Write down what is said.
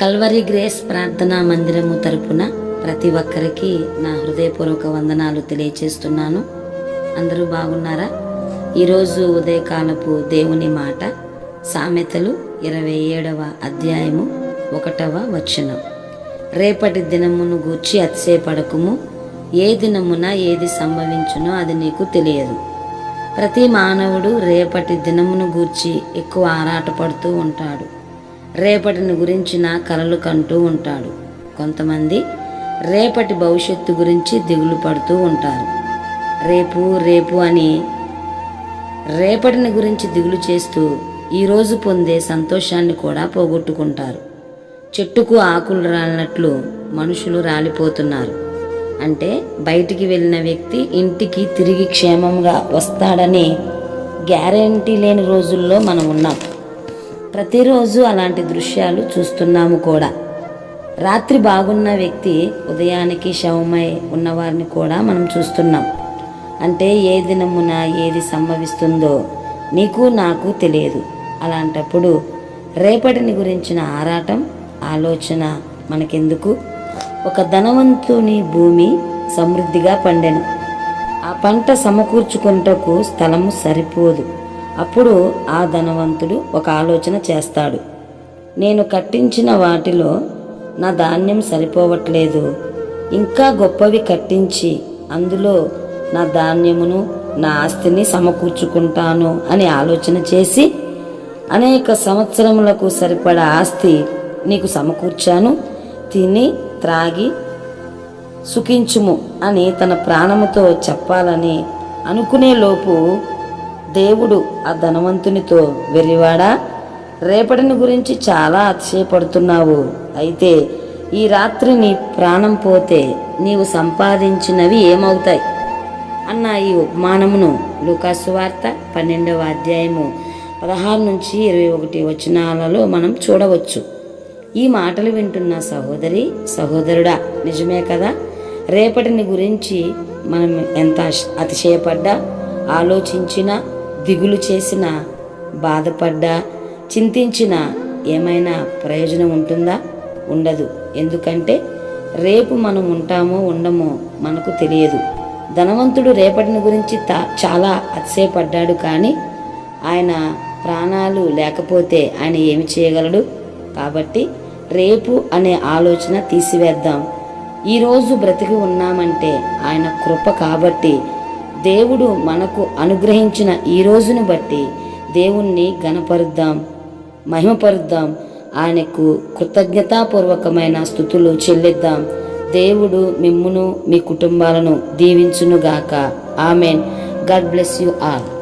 Calvary grace ప్రార్థనా మందిరము తరపున ప్రతి ఒక్కరికి నా హృదయపూర్వక వందనాలు తెలియచేస్తున్నాను. అందరూ బాగున్నారా? ఈరోజు ఉదయకాలపు దేవుని మాట సామెతలు ఇరవై ఏడవ అధ్యాయము ఒకటవ వచనం. రేపటి దినమును గూర్చి అతిశయపడకుము. ఏ దినమున ఏది సంభవించునో అది నీకు తెలియదు. ప్రతి మానవుడు రేపటి దినమును గూర్చి ఎక్కువ ఆరాటపడుతూ ఉంటాడు. రేపటిని గురించిన కలలు కంటూ ఉంటాడు. కొంతమంది రేపటి భవిష్యత్తు గురించి దిగులు పడుతూ ఉంటారు. రేపు రేపు అని రేపటిని గురించి దిగులు చేస్తూ ఈరోజు పొందే సంతోషాన్ని కూడా పోగొట్టుకుంటారు. చెట్టుకు ఆకులు రాలినట్లు మనుషులు రాలిపోతున్నారు. అంటే బయటికి వెళ్ళిన వ్యక్తి ఇంటికి తిరిగి క్షేమంగా వస్తాడని గ్యారంటీ లేని రోజుల్లో మనం ఉన్నాం. ప్రతిరోజు అలాంటి దృశ్యాలు చూస్తున్నాము కూడా. రాత్రి బాగున్న వ్యక్తి ఉదయానికి శవమై ఉన్నవారిని కూడా మనం చూస్తున్నాం. అంటే ఏ దినమున ఏది సంభవిస్తుందో నీకు నాకు తెలియదు. అలాంటప్పుడు రేపటిని గురించిన ఆరాటం ఆలోచన మనకెందుకు? ఒక ధనవంతుని భూమి సమృద్ధిగా పండెను. ఆ పంట సమకూర్చుకుంటకు స్థలము సరిపోదు. అప్పుడు ఆ ధనవంతుడు ఒక ఆలోచన చేస్తాడు. నేను కట్టించిన వాటిలో నా ధాన్యం సరిపోవట్లేదు. ఇంకా గొప్పవి కట్టించి అందులో నా ధాన్యమును నా ఆస్తిని సమకూర్చుకుంటాను అని ఆలోచన చేసి అనేక సంవత్సరములకు సరిపడా ఆస్తి నీకు సమకూర్చాను. తిని త్రాగి సుఖించుము అని తన ప్రాణముతో చెప్పాలని అనుకునే లోపు దేవుడు ఆ ధనవంతునితో వెర్రివాడా రేపటిని గురించి చాలా అతిశయపడుతున్నావు. అయితే ఈ రాత్రి నీ ప్రాణం పోతే నీవు సంపాదించినవి ఏమవుతాయి? అన్న ఈ ఉపమానమును లూకాసు వార్త పన్నెండవ అధ్యాయము పదహారు నుంచి ఇరవై ఒకటి వచనాలలో మనం చూడవచ్చు. ఈ మాటలు వింటున్న సహోదరి సహోదరుడా నిజమే కదా? రేపటిని గురించి మనం ఎంత అతిశయపడ్డా ఆలోచించినా దిగులు చేసిన బాధపడ్డా చింతించినా ఏమైనా ప్రయోజనం ఉంటుందా? ఉండదు. ఎందుకంటే రేపు మనం ఉంటామో ఉండమో మనకు తెలియదు. ధనవంతుడు రేపటిని గురించి తా చాలా అతిశయపడ్డాడు కానీ ఆయన ప్రాణాలు లేకపోతే ఆయన ఏమి చేయగలడు? కాబట్టి రేపు అనే ఆలోచన తీసివేద్దాం. ఈరోజు బ్రతికి ఉన్నామంటే ఆయన కృప కాబట్టి దేవుడు మనకు అనుగ్రహించిన ఈ రోజును బట్టి దేవుణ్ణి గణపరుద్దాం మహిమపరుద్దాం ఆయనకు కృతజ్ఞతాపూర్వకమైన స్థుతులు చెల్లిద్దాం. దేవుడు మిమ్మును మీ కుటుంబాలను దీవించునుగాక. Amen. God bless you all.